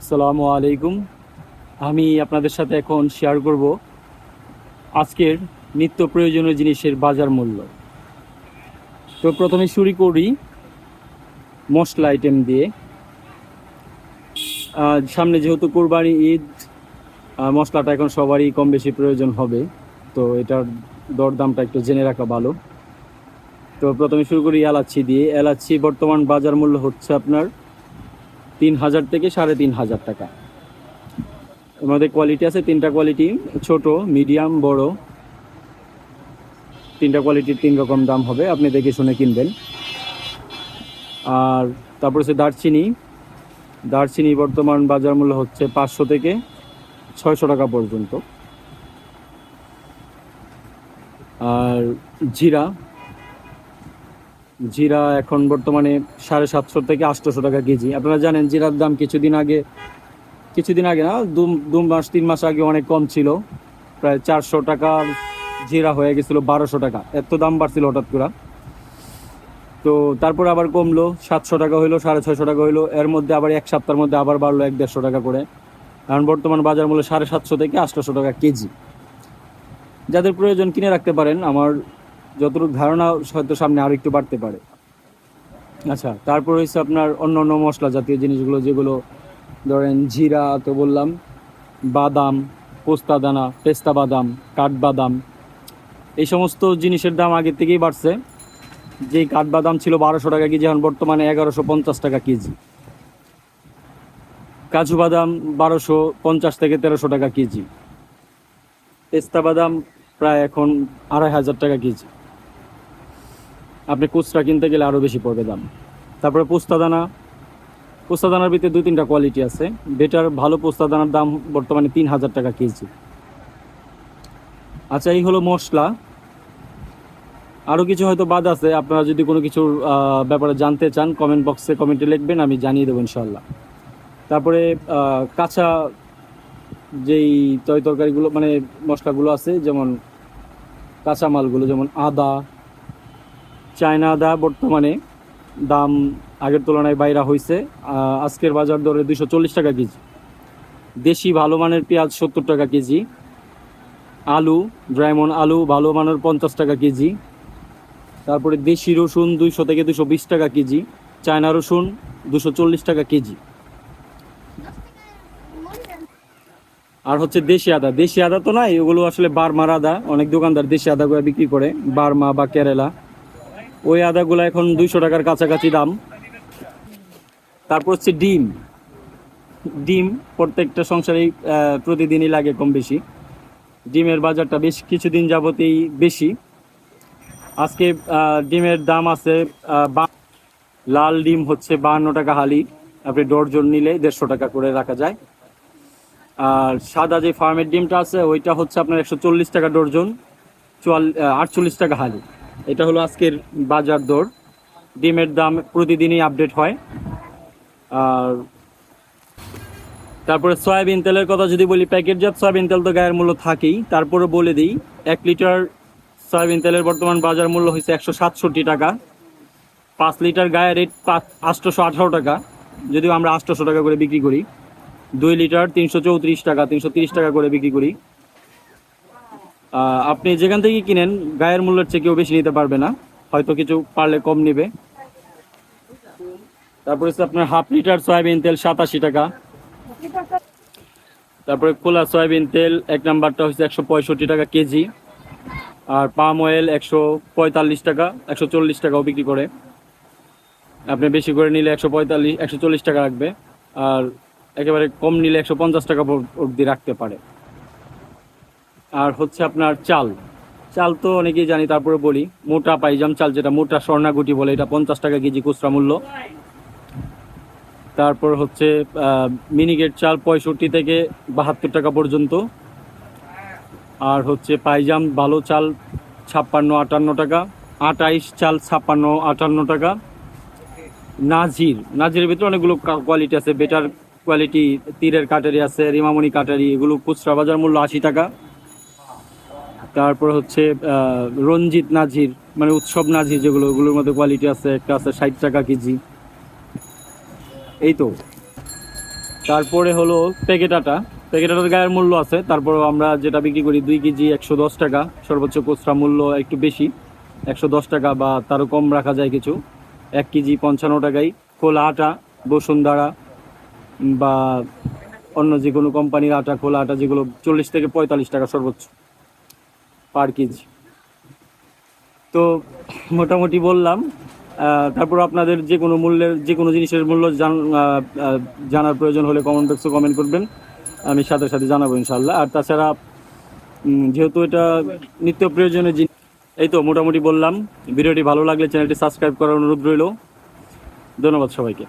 আসসালামু আলাইকুম। আমি আপনাদের সাথে এখন শেয়ার করব আজকের নিত্য প্রয়োজনীয় জিনিসের বাজার মূল্য। তো প্রথমে শুরু করি মশলা আইটেম দিয়ে। সামনে যেহেতু কোরবানি ঈদ মশলাটা এখন সবারই কম বেশি প্রয়োজন হবে। তো এটার দরদামটা একটু জেনে রাখা ভালো। তো প্রথমে শুরু করি এলাচি দিয়ে। এলাচি বর্তমান বাজার মূল্য হচ্ছে আপনার তিন হাজার থেকে সাড়ে তিন হাজার টাকা। আমাদের কোয়ালিটি আছে তিনটা কোয়ালিটি ছোট মিডিয়াম বড়। তিনটা কোয়ালিটির তিন রকম দাম হবে, আপনি দেখে শুনে কিনবেন। আর তারপর হচ্ছে দারচিনি। দারচিনি বর্তমান বাজার মূল্য হচ্ছে পাঁচশো থেকে ছয়শো টাকা পর্যন্ত। আর জিরা। জিরা এখন বর্তমানে সাড়ে সাতশো থেকে আটশোশো টাকা কেজি। আপনারা জানেন জিরার দাম কিছুদিন আগে কিছুদিন আগে না দু দু মাস, তিন মাস আগে অনেক কম ছিল। প্রায় চারশো টাকার জিরা হয়ে গেছিল বারোশো টাকা। এত দাম বাড়ছিল হঠাৎ করে। তো তারপর আবার কমলো, সাতশো টাকা হইল, সাড়ে ছয়শো টাকা হইল। এর মধ্যে আবার এক সপ্তাহের মধ্যে আবার বাড়লো এক দেড়শো টাকা করে। এখন বর্তমান বাজার মূল্য সাড়ে সাতশো থেকে আটশোশো টাকা কেজি। যাদের প্রয়োজন কিনে রাখতে পারেন, আমার যতটুকু ধারণা হয়তো সামনে আরও একটু বাড়তে পারে। আচ্ছা তারপর হচ্ছে আপনার অন্য অন্য মশলা জাতীয় জিনিসগুলো, যেগুলো ধরেন জিরা তো বললাম, বাদাম, পোস্তা দানা, পেস্তা বাদাম, কাঠবাদাম, এই সমস্ত জিনিসের দাম আগের থেকেই বাড়ছে। যেই কাঠবাদাম ছিল বারোশো টাকা কেজি, এখন বর্তমানে এগারোশো পঞ্চাশ টাকা কেজি। কাজু বাদাম বারোশো পঞ্চাশ থেকে তেরোশো টাকা কেজি। পেস্তা বাদাম প্রায় এখন আড়াই হাজার টাকা কেজি। আপনি কুচরা কিনতে গেলে আরও বেশি পড়বে দাম। তারপরে পোস্তা দানা পোস্তা দানার ভিতরে দুই তিনটা কোয়ালিটি আছে। বেটার ভালো পোস্তা দানার দাম বর্তমানে তিন হাজার টাকা কেজি। আচ্ছা এই হলো মশলা। আরও কিছু হয়তো বাদ আছে, আপনারা যদি কোনো কিছুর ব্যাপারে জানতে চান কমেন্ট বক্সে কমেন্টে লিখবেন, আমি জানিয়ে দেবো ইনশাল্লাহ তারপরে কাঁচা যেই তরি তরকারিগুলো মানে মশলাগুলো আছে, যেমন কাঁচামালগুলো, যেমন আদা চায়না আদা বর্তমানে দাম আগের তুলনায় বাইরা হয়েছে আজকের বাজার দরে দুশো চল্লিশ টাকা কেজি। দেশি ভালো মানের পেঁয়াজ সত্তর টাকা কেজি। আলু, ড্রাইমন আলু ভালো মানের পঞ্চাশ টাকা কেজি। তারপরে দেশি রসুন দুইশো থেকে দুশো বিশ টাকা কেজি। চায়না রসুন দুশো চল্লিশ টাকা কেজি। আর হচ্ছে দেশি আদা। দেশি আদা তো নাই, ওগুলো আসলে বার্মার আদা। অনেক দোকানদার দেশি আদাগুলো বিক্রি করে, বার্মা বা কেরালা। ওই আদাগুলো এখন দুইশো টাকার কাছাকাছি দাম। তারপর হচ্ছে ডিম। ডিম প্রত্যেকটা সংসারেই প্রতিদিনই লাগে কম বেশি। ডিমের বাজারটা বেশ কিছুদিন যাবতেই বেশি। আজকে ডিমের দাম আছে লাল ডিম হচ্ছে বাহান্ন টাকা হালি। আপনি ডর্জন নিলে দেড়শো টাকা করে রাখা যায়। আর সাদা যে ফার্মের ডিমটা আছে, ওইটা হচ্ছে আপনার একশো চল্লিশ টাকা ডর্জন, চুয়াল আটচল্লিশ টাকা হালি। এটা হলো আজকের বাজার দর। ডিমের দাম প্রতিদিনই আপডেট হয়। আর তারপরে সয়াবিন তেলের কথা যদি বলি, প্যাকেটজাত সয়াবিন তেল তো গায়ের মূল্য থাকেই। তারপরে বলে দিই, এক লিটার সয়াবিন তেলের বর্তমান বাজার মূল্য হয়েছে একশো সাতষট্টি টাকা। পাঁচ লিটার গায়ের রেট আটশোশো আঠারো টাকা। যদিও আমরা আটশোশো টাকা করে বিক্রি করি। দুই লিটার তিনশো চৌত্রিশ টাকা, তিনশো তিরিশ টাকা করে বিক্রি করি। আপনি যেখান থেকে কিনেন, গায়ের মূল্যের চেয়ে কেউ বেশি নিতে পারবে না। হয়তো কিছু পারলে কম নেবে। তারপরে হচ্ছে আপনার হাফ লিটার সয়াবিন তেল সাতাশি টাকা। তারপরে খোলা সয়াবিন তেল, এক নাম্বারটা হচ্ছে একশো পঁয়ষট্টি টাকা কেজি। আর পাম অয়েল একশো পঁয়তাল্লিশ টাকা, একশো চল্লিশ টাকাও বিক্রি করে। আপনি বেশি করে নিলে একশো পঁয়তাল্লিশ, একশো চল্লিশ টাকা রাখবে। আর একেবারে কম নিলে একশো পঞ্চাশ টাকা অবধি রাখতে পারে। আর হচ্ছে আপনার চাল। চাল তো অনেকেই জানি, তারপরে বলি, মোটা পাইজাম চাল যেটা, মোটা স্বর্ণাগুটি বলে, এটা পঞ্চাশ টাকা কেজি খুচরা মূল্য। তারপর হচ্ছে মিনিকেট চাল পঁয়ষট্টি থেকে বাহাত্তর টাকা পর্যন্ত। আর হচ্ছে পাইজাম ভালো চাল ছাপ্পান্ন আটান্ন টাকা আটাইশ চাল ছাপ্পান্ন আটান্ন টাকা। নাজির নাজিরের ভিতরে অনেকগুলো কোয়ালিটি আছে বেটার কোয়ালিটি তীরের কাটারি আছে রিমামণি কাটারি, এগুলো খুচরা বাজার মূল্য আশি টাকা। তারপর হচ্ছে রঞ্জিত নাজির মানে উৎসব নাজির যেগুলো, ওগুলোর মধ্যে কোয়ালিটি আছে, একটা আছে ষাট টাকা কেজি। এই তো। তারপরে হলো প্যাকেট আটা। প্যাকেট আটার গায়ের মূল্য আছে তারপর আমরা যেটা বিক্রি করি দুই কেজি একশো দশ টাকা, সর্বোচ্চ খুচরা মূল্য একটু বেশি, একশো দশ টাকা বা তারও কম রাখা যায় কিছু। এক কেজি পঞ্চান্ন টাকায় খোলা আটা, বসুন্ধরা বা অন্য যে কোনো কোম্পানির আটা, খোলা আটা যেগুলো চল্লিশ থেকে পঁয়তাল্লিশ টাকা সর্বোচ্চ। পার কেজি তো মোটামুটি বললাম তারপর আপনাদের যে কোনো মূল্যের, যে কোনো জিনিসের মূল্য জানার প্রয়োজন হলে কমেন্ট বক্সে কমেন্ট করবেন, আমি সাথে সাথে জানাব ইনশাল্লাহ আর তাছাড়া যেহেতু এটা নিত্য প্রয়োজনীয় জিনিস, এই তো মোটামুটি বললাম। ভিডিওটি ভালো লাগলে চ্যানেলটি সাবস্ক্রাইব করার অনুরোধ রইল। ধন্যবাদ সবাইকে।